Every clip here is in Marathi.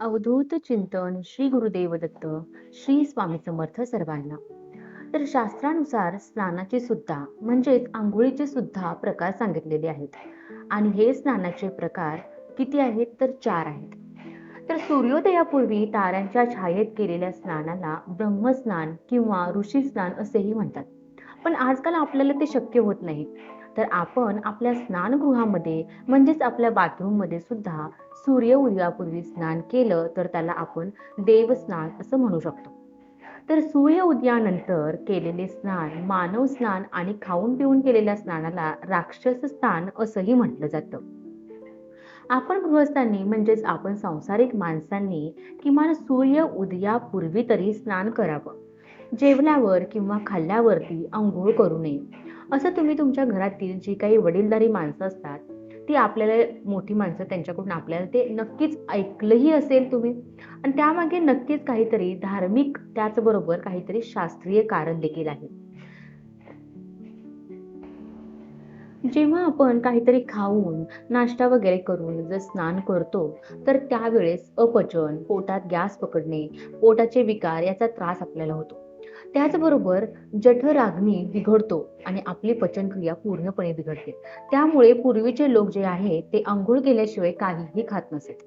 अवधूत चिंतन श्री गुरुदेव दत्त श्री स्वामी समर्थ सर्वांना. तर शास्त्रानुसार स्नानाचे सुद्धा म्हणजेच आंघोळीचे सुद्धा प्रकार सांगितलेले आहेत. आणि हे स्नानाचे प्रकार किती आहेत? तर चार आहेत. तर सूर्योदयापूर्वी ताऱ्यांच्या छायेत केलेल्या स्नानाला ब्रह्मस्नान किंवा ऋषी स्नान असेही म्हणतात. पण आजकाल आपल्याला ते शक्य होत नाही. तर आपण आपल्या स्नानगृहामध्ये म्हणजेच आपल्या बाथरूममध्ये सुद्धा सूर्य उदयापूर्वी स्नान केलं तर त्याला आपण देवस्नान असं म्हणू शकतो. तर सूर्य उदयानंतर केलेले स्नान मानव स्नान आणि खाऊन पिऊन केलेल्या स्नानाला राक्षस स्नान असंही म्हटलं जातं. आपण गृहस्थांनी म्हणजेच आपण संसारिक माणसांनी किमान सूर्य उदयापूर्वी तरी स्नान करावं. जेवल्यावर किंवा खाल्ल्यावरती आंघोळ करू नये. असं तुम्ही तुमच्या घरातील जी काही वडीलधारी माणसं असतात ती आपल्याला मोठी माणसं त्यांच्याकडून आपल्याला ते नक्कीच ऐकलंही असेल तुम्ही. आणि त्यामागे नक्कीच काहीतरी धार्मिक त्याचबरोबर काहीतरी शास्त्रीय कारण देखील आहे. जेव्हा आपण काहीतरी खाऊन नाश्ता वगैरे करून जर स्नान करतो तर त्यावेळेस अपचन पोटात गॅस पकडणे पोटाचे विकार याचा त्रास आपल्याला होतो. त्याचबरोबर जठराग्नी बिघडतो आणि आपली पचनक्रिया पूर्णपणे बिघडते. त्यामुळे पूर्वीचे लोक जे आहे ते आंघोळ केल्याशिवाय काहीही खात नसत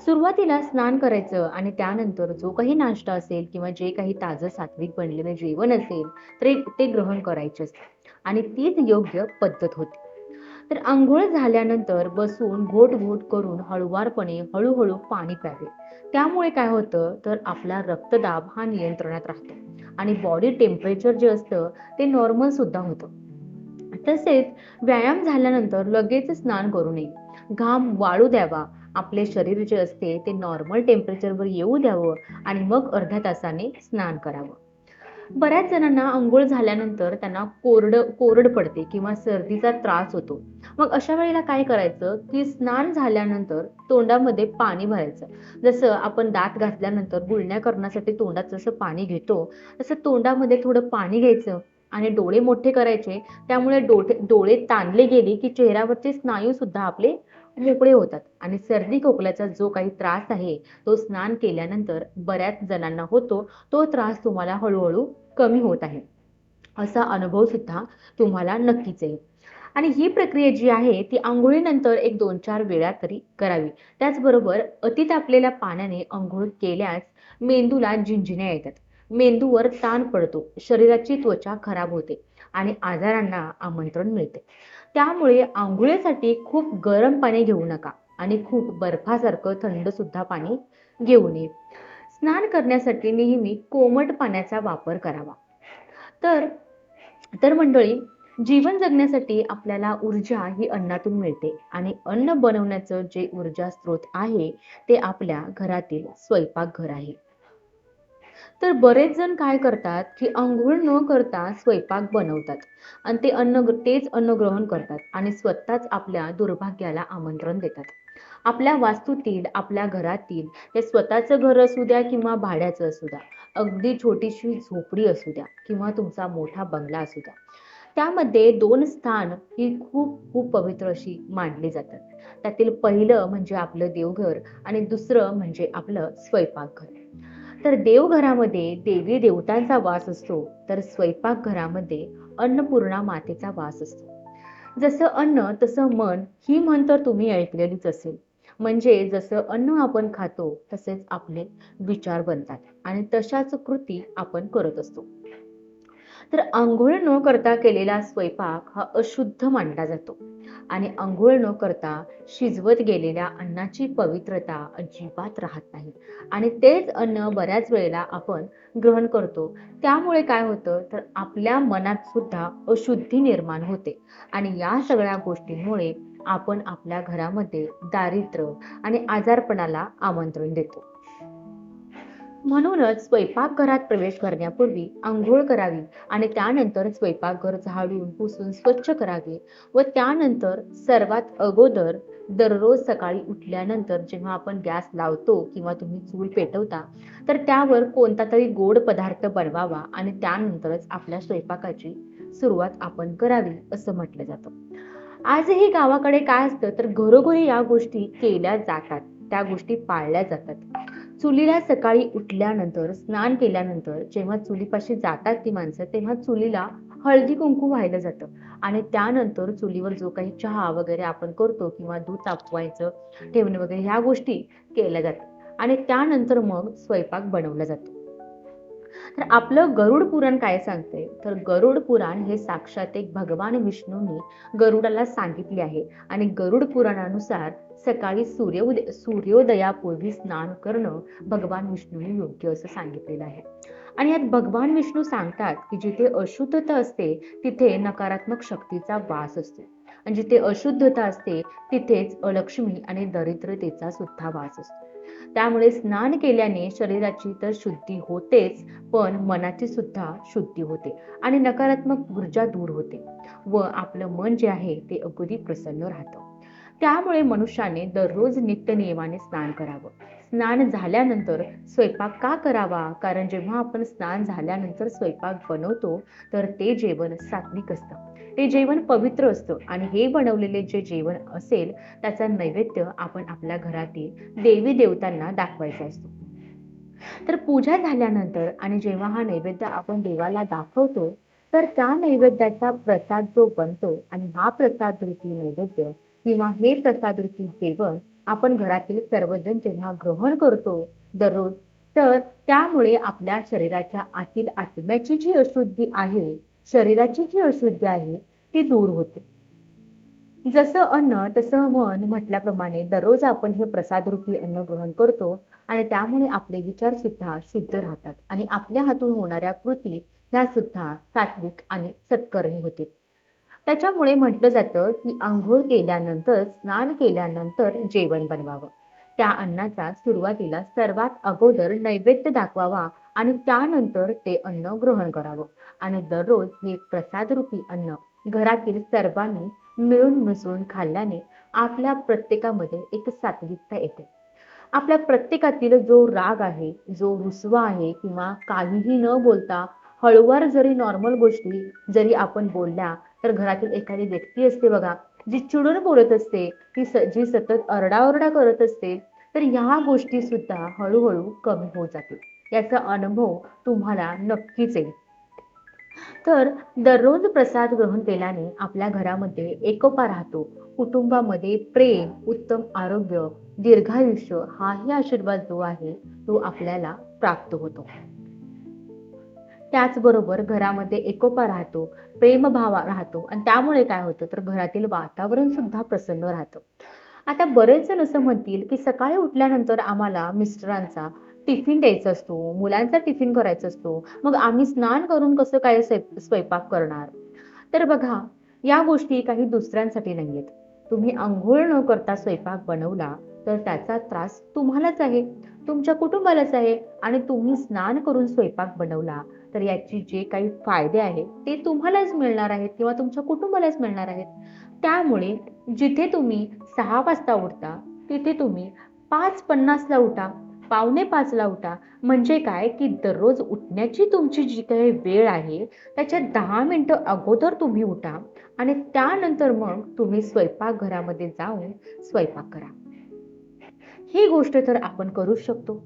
सुरुवातीला स्नान करायचं आणि त्यानंतर जो काही नाश्ता असेल किंवा जे काही ताजं सात्विक बनलेलं जेवण असेल तर ते ग्रहण करायचे असते. आणि तीच योग्य पद्धत होती. तर आंघोळ झाल्यानंतर बसून घोट घोट करून हळुवारपणे हळूहळू पाणी प्यावे. त्यामुळे काय होतं? तर आपला रक्तदाब हा नियंत्रणात राहतो आणि बॉडी टेम्परेचर जे असतं ते नॉर्मल सुद्धा होतं. तसेच व्यायाम झाल्यानंतर लगेच स्नान करू नये. घाम वाळू द्यावा. आपले शरीर जे असते ते नॉर्मल टेम्परेचरवर येऊ द्यावं आणि मग अर्ध्या तासाने स्नान करावं. बऱ्याच जणांना आंघोळ झाल्यानंतर त्यांना कोरड कोरड पडते किंवा सर्दीचा त्रास होतो. मग अशा वेळेला काय करायचं? की स्नान झाल्यानंतर तोंडामध्ये पाणी भरायचं. जसं आपण दात घातल्यानंतर गुळण्या करण्यासाठी तोंडात जसं पाणी घेतो तसं तोंडामध्ये थोडं पाणी घ्यायचं आणि डोळे मोठे करायचे. त्यामुळे डोळे डोळे ताणले गेले की चेहऱ्यावरचे स्नायू सुद्धा आपले मोकळे होतात. आणि सर्दी खोकल्याचा जो काही त्रास आहे तो स्नान केल्यानंतर बऱ्याच जणांना होतो. तो त्रास तुम्हाला हळूहळू कमी होत आहे. असा अनुभव सुद्धा तुम्हाला नक्कीच येईल. आणि ही प्रक्रिया जी आहे ती आंघोळीनंतर एक दोन चार वेळा तरी करावी. त्याचबरोबर अति तापलेल्या पाण्याने आंघोळ केल्यास मेंदूला जिंजिण्या येतात. मेंदूवर ताण पडतो. शरीराची त्वचा खराब होते आणि आजारांना आमंत्रण मिळते. त्यामुळे आंघोळीसाठी खूप गरम पाणी घेऊ नका आणि खूप बर्फासारखं थंड सुद्धा पाणी घेऊ नये. स्नान करण्यासाठी नेहमी कोमट पाण्याचा वापर करावा. तर तर मंडळी जीवन जगण्यासाठी आपल्याला ऊर्जा ही अन्नातून मिळते आणि अन्न बनवण्याचं जे ऊर्जा स्रोत आहे ते आपल्या घरातील स्वयंपाकघर आहे. तर बरेच जण काय करतात की आंघोळ न करता स्वयंपाक बनवतात आणि ते अन्न तेच अन्न ग्रहण करतात आणि स्वतःच आपल्या दुर्भाग्याला आमंत्रण देतात. आपल्या वास्तूतील आपल्या घरातील हे स्वतःचं घर असू द्या किंवा भाड्याचं असू द्या अगदी छोटीशी झोपडी असू द्या किंवा तुमचा मोठा बंगला असू द्या त्यामध्ये दोन स्थान ही खूप खूप पवित्र अशी मानली जातात. त्यातील पहिलं म्हणजे आपलं देवघर आणि दुसरं म्हणजे आपलं स्वयंपाकघर. तर देवघरामध्ये देवी देवतांचा वास असतो तर स्वयंपाकघरामध्ये अन्नपूर्णा मातेचा वास असतो. जसं अन्न तसं मन ही म्हण तर तुम्ही ऐकलेलीच असेल. म्हणजे जसं अन्न आपण खातो तसेच आपले विचार बनतात आणि तशाच कृती आपण करत असतो. तर आंघोळ न करता केलेला स्वयंपाक हा अशुद्ध मानला जातो. आणि आंघोळ न करता शिजवत गेलेल्या अन्नाची पवित्रता अजिबात राहत नाही. आणि तेच अन्न बऱ्याच वेळेला आपण ग्रहण करतो. त्यामुळे काय होतं? तर आपल्या मनात सुद्धा अशुद्धी निर्माण होते. आणि या सगळ्या गोष्टींमुळे आपण आपल्या घरामध्ये दारिद्र्य आणि आजारपणाला आमंत्रण देतो. म्हणूनच स्वयंपाकघरात प्रवेश करण्यापूर्वी आंघोळ करावी आणि त्यानंतर स्वयंपाकघर झाडून पुसून स्वच्छ करावे व त्यानंतर सर्वात अगोदर दररोज सकाळी उठल्यानंतर जेव्हा आपण गॅस लावतो किंवा तुम्ही चूल पेटवता तर त्यावर कोणता तरी गोड पदार्थ बनवावा आणि त्यानंतरच आपल्या स्वयंपाकाची सुरुवात आपण करावी असं म्हटलं जातं. आजही गावाकडे काय असतं तर घरोघरी या गोष्टी केल्या जातात त्या गोष्टी पाळल्या जातात. चुलीला सकाळी उठल्यानंतर स्नान केल्यानंतर जेव्हा चुलीपाशी जातात ती माणसं तेव्हा चुलीला हळदी कुंकू व्हायला जातं. आणि त्यानंतर चुलीवर जो काही चहा वगैरे आपण करतो किंवा दूध तापवायचं ठेवणं वगैरे ह्या गोष्टी केल्या जातात. आणि त्यानंतर मग स्वयंपाक बनवला जातो. तर आपलं गरुड पुराण काय सांगते तर गरुड पुराण हे साक्षात एक भगवान विष्णूंनी गरुडाला सांगितले आहे. आणि गरुड पुराणानुसार सकाळी सूर्योदय सूर्योदयापूर्वी स्नान करणं भगवान विष्णूंनी योग्य असं सांगितलेलं आहे. आणि यात भगवान विष्णू सांगतात की जिथे अशुद्धता असते तिथे नकारात्मक शक्तीचा वास असतो. आणि जिथे अशुद्धता असते तिथेच अलक्ष्मी आणि दरिद्रतेचा सुद्धा वास असतो. त्यामुळे स्नान केल्याने शरीराची तर शुद्धी होतेच पण मनाची सुद्धा शुद्धी होते आणि नकारात्मक ऊर्जा दूर होते व आपलं मन जे आहे ते अगदी प्रसन्न राहतं. त्यामुळे मनुष्याने दररोज नित्य नियमाने स्नान करावं. स्नान झाल्यानंतर स्वयंपाक का करावा? कारण जेव्हा आपण स्नान झाल्यानंतर स्वयंपाक बनवतो तर ते जेवण सात्विक असतं. ते जेवण पवित्र असतं आणि हे बनवलेले जे जेवण असेल त्याचा नैवेद्य आपण आपल्या घरातील देवी देवतांना दाखवायचा असतो. तर पूजा झाल्यानंतर आणि जेव्हा हा नैवेद्य आपण देवाला दाखवतो तर त्या नैवेद्याचा प्रसाद जो बनतो आणि हा प्रसाद रूपी नैवेद्य किंवा हे प्रसाद रूपी जेवण आपण घरातील सर्वजण जेव्हा ग्रहण करतो दररोज तर त्यामुळे आपल्या शरीराच्या आतील आत्म्याची जी अशुद्धी आहे शरीराची जी अशुद्धी आहे ती दूर होते. जसं अन्न तसं मन म्हटल्याप्रमाणे दररोज आपण हे प्रसाद रूपी अन्न ग्रहण करतो आणि त्यामुळे आपले विचार सुद्धा शुद्ध राहतात आणि आपल्या हातून होणाऱ्या कृती ह्या सुद्धा सात्विक आणि सत्कर्मी होतील त्याच्यामुळे म्हटलं जातं की आंघोळ केल्यानंतर स्नान केल्यानंतर जेवण बनवावं. त्या अन्नाचा सुरुवातीला सर्वात अगोदर नैवेद्य दाखवावा आणि त्यानंतर ते अन्न ग्रहण करावं. आणि दररोज हे प्रसाद रूपी अन्न घरातील सर्वांनी मिळून मिसळून खाल्ल्याने आपल्या प्रत्येकामध्ये एक सात्विकता येते. आपल्या प्रत्येकातील जो राग आहे जो रुसवा आहे किंवा काहीही न बोलता हळूवार जरी नॉर्मल गोष्टी जरी आपण बोलल्या तर घरातील एखादी व्यक्ती असते बघा जी चिडून बोलत असते ती जी सतत अरडाओरडा करत असते तर ह्या गोष्टी सुद्धा हळूहळू कमी होत जातील याचा अनुभव तुम्हाला नक्कीच येईल. तर दररोज प्रसाद ग्रहण केल्याने आपल्या घरामध्ये एकोपा राहतो. कुटुंबामध्ये प्रेम उत्तम आरोग्य दीर्घायुष्य हाही आशीर्वाद जो आहे तो आपल्याला प्राप्त होतो. त्याचबरोबर घरामध्ये एकोपा राहतो प्रेमभाव राहतो आणि त्यामुळे काय होतं तर घरातील वातावरण सुद्धा प्रसन्न राहतं. आता बरेच जण असं म्हणतील की सकाळी उठल्यानंतर आम्हाला मिस्टरांचा टिफिन द्यायचा असतो मुलांचा टिफिन करायचा असतो मग आम्ही स्नान करून कसं काय स्वयंपाक करणार? तर बघा या गोष्टी काही दुसऱ्यांसाठी नाहीयेत. तुम्ही आंघोळ न करता स्वयंपाक बनवला तर त्याचा त्रास तुम्हालाच आहे तुमच्या कुटुंबालाच आहे आणि तुम्ही स्नान करून स्वयंपाक बनवला तर याची जे काही फायदे आहेत ते तुम्हालाच मिळणार आहेत किंवा तुमच्या कुटुंबालाच मिळणार आहेत. त्यामुळे जिथे तुम्ही सहा वाजता उठता तिथे तुम्ही पाच पन्नासला उठा पावणे पाचला उठा. म्हणजे काय? की दररोज उठण्याची तुमची जी काही वेळ आहे त्याच्या दहा मिनटं अगोदर तुम्ही उठा आणि त्यानंतर मग तुम्ही स्वयंपाकघरामध्ये जाऊन स्वयंपाक करा. ही गोष्ट तर आपण करू शकतो.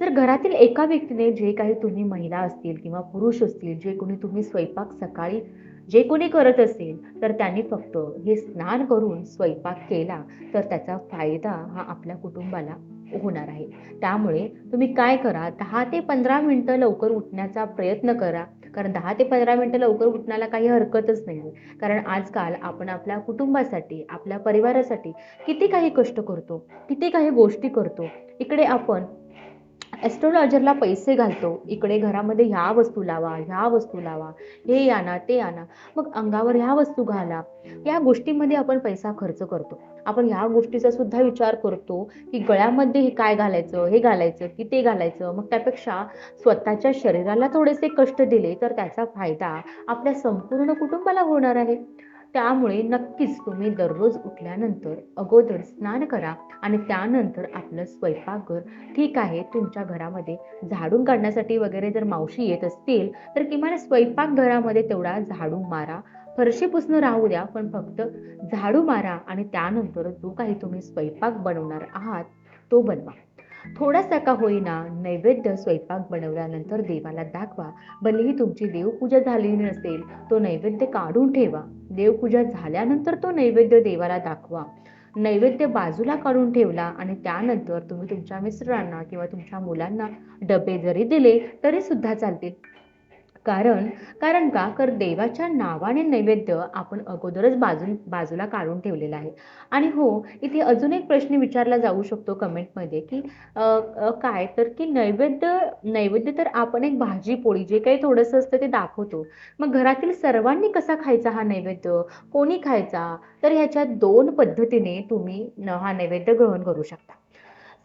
तर घरातील एका व्यक्तीने जे काही तुम्ही महिला असतील किंवा पुरुष असतील जे कोणी तुम्ही स्वयंपाक सकाळी जे कोणी करत असेल तर त्यांनी फक्त हे स्नान करून स्वयंपाक केला तर त्याचा फायदा हा आपल्या कुटुंबाला होणार आहे. त्यामुळे तुम्ही काय करा दहा ते पंधरा मिनटं लवकर उठण्याचा प्रयत्न करा. कारण दहा ते पंधरा मिनटं लवकर उठण्याला काही हरकतच नाही. कारण आजकाल आपण आपल्या कुटुंबासाठी आपल्या परिवारासाठी किती काही कष्ट करतो किती काही गोष्टी करतो. इकडे आपण ॲस्ट्रॉलॉजरला पैसे घालतो. इकडे घरामध्ये ह्या वस्तू लावा ह्या वस्तू लावा हे आणा ते आणा मग अंगावर ह्या वस्तू घाला. या गोष्टीमध्ये आपण पैसा खर्च करतो. आपण ह्या गोष्टीचा सुद्धा विचार करतो की गळ्यामध्ये हे काय घालायचं हे घालायचं की ते घालायचं. मग त्यापेक्षा स्वतःच्या शरीराला थोडेसे कष्ट दिले तर त्याचा फायदा आपल्या संपूर्ण कुटुंबाला होणार आहे. त्यामुळे नक्कीच तुम्ही दररोज उठल्यानंतर अगोदर स्नान करा आणि त्यानंतर आपलं स्वयंपाकघर ठीक आहे तुमच्या घरामध्ये झाडून काढण्यासाठी वगैरे जर मावशी येत असतील तर किमान स्वयंपाकघरामध्ये तेवढा झाडू मारा. फरशी पुसणं राहू द्या पण फक्त झाडू मारा आणि त्यानंतर जो काही तुम्ही स्वयंपाक बनवणार आहात तो बनवा. थोडासा का होईना नैवेद्य स्वयंपाक बनवल्यानंतर देवाला दाखवा. भलेही तुमची देवपूजा झालेली नसेल तो नैवेद्य काढून ठेवा. देवपूजा झाल्यानंतर तो नैवेद्य देवाला दाखवा. नैवेद्य बाजूला काढून ठेवला आणि त्यानंतर तुम्ही तुमच्या मिस्टरांना किंवा तुमच्या मुलांना डबे जरी दिले तरी सुद्धा चालतील. कारण कारण का तर देवाच्या नावाने नैवेद्य आपण अगोदरच बाजू बाजूला काढून ठेवलेला आहे. आणि हो इथे अजून एक प्रश्न विचारला जाऊ शकतो कमेंटमध्ये की काय? तर की नैवेद्य नैवेद्य तर आपण एक भाजी पोळी जे काही थोडंसं असतं ते दाखवतो. मग घरातील सर्वांनी कसा खायचा हा नैवेद्य? कोणी खायचा? तर ह्याच्या दोन पद्धतीने तुम्ही हा नैवेद्य ग्रहण करू शकता.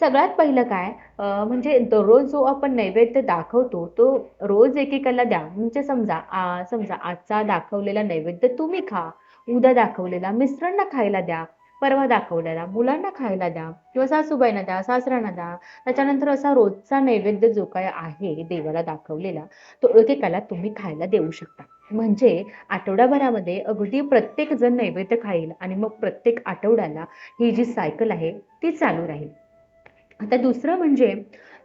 सगळ्यात पहिलं काय? म्हणजे दररोज जो आपण नैवेद्य दाखवतो तो रोज एकेकाला द्या. म्हणजे समजा आ, समजा आजचा दाखवलेला नैवेद्य तुम्ही खा उद्या दाखवलेला मिस्टरांना खायला द्या परवा दाखवलेला मुलांना खायला द्या किंवा सासूबाईंना द्या सासऱ्यांना द्या. त्याच्यानंतर असा रोजचा नैवेद्य जो काय आहे देवाला दाखवलेला तो एकेकाला तुम्ही खायला देऊ शकता. म्हणजे आठवड्याभरामध्ये अगदी प्रत्येक जण नैवेद्य खाईल आणि मग प्रत्येक आठवड्याला ही जी सायकल आहे ती चालू राहील. आता दुसरं म्हणजे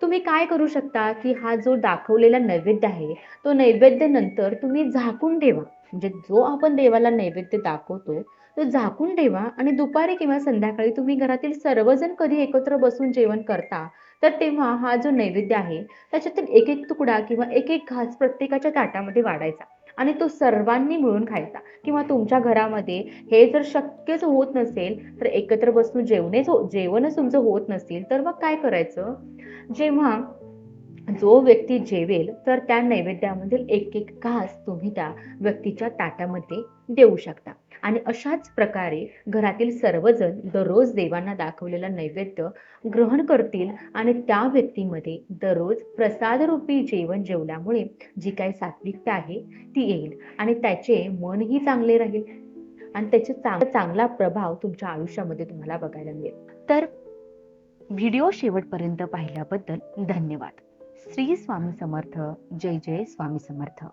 तुम्ही काय करू शकता की हा जो दाखवलेला नैवेद्य आहे तो नैवेद्य नंतर तुम्ही झाकून ठेवा. म्हणजे जो आपण देवाला नैवेद्य दाखवतो तो झाकून ठेवा आणि दुपारी किंवा संध्याकाळी तुम्ही घरातील सर्वजण कधी एकत्र बसून जेवण करता तर तेव्हा हा जो नैवेद्य आहे त्याच्यातील एक एक तुकडा किंवा एक एक घास प्रत्येकाच्या ताटामध्ये वाढायचा. आणि तो सर्वांनी मिळून खायचा. किंवा तुमच्या घरामध्ये हे जर शक्यच होत नसेल तर एकत्र बसून जेवणेच हो जेवणच तुमचं होत नसेल तर मग काय करायचं? जेव्हा जो व्यक्ती जेवेल तर त्या नैवेद्यामधील एक एक घास तुम्ही त्या व्यक्तीच्या ताटामध्ये देऊ शकता. आणि अशाच प्रकारे घरातील सर्वजण दररोज देवांना दाखवलेला नैवेद्य ग्रहण करतील आणि त्या व्यक्तीमध्ये दररोज प्रसादरूपी जेवण जेवल्यामुळे जी काही सात्विकता आहे ती येईल आणि त्याचे मनही चांगले राहील. आणि त्याचे चांगला चांगला प्रभाव तुमच्या आयुष्यामध्ये तुम्हाला बघायला मिळेल. तर व्हिडिओ शेवटपर्यंत पाहिल्याबद्दल धन्यवाद. श्री स्वामी समर्थ. जय जय स्वामी समर्थ.